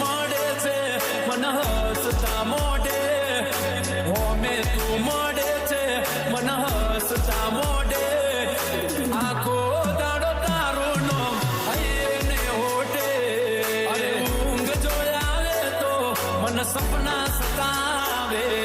તું છે, મન હસતા મોડે હોમે તું મળે છે, મન હસતા મોડે આખો દાડો તારું નામ હૈને હોટે ઊંઘ જોયા તો મન સપના સતાવે.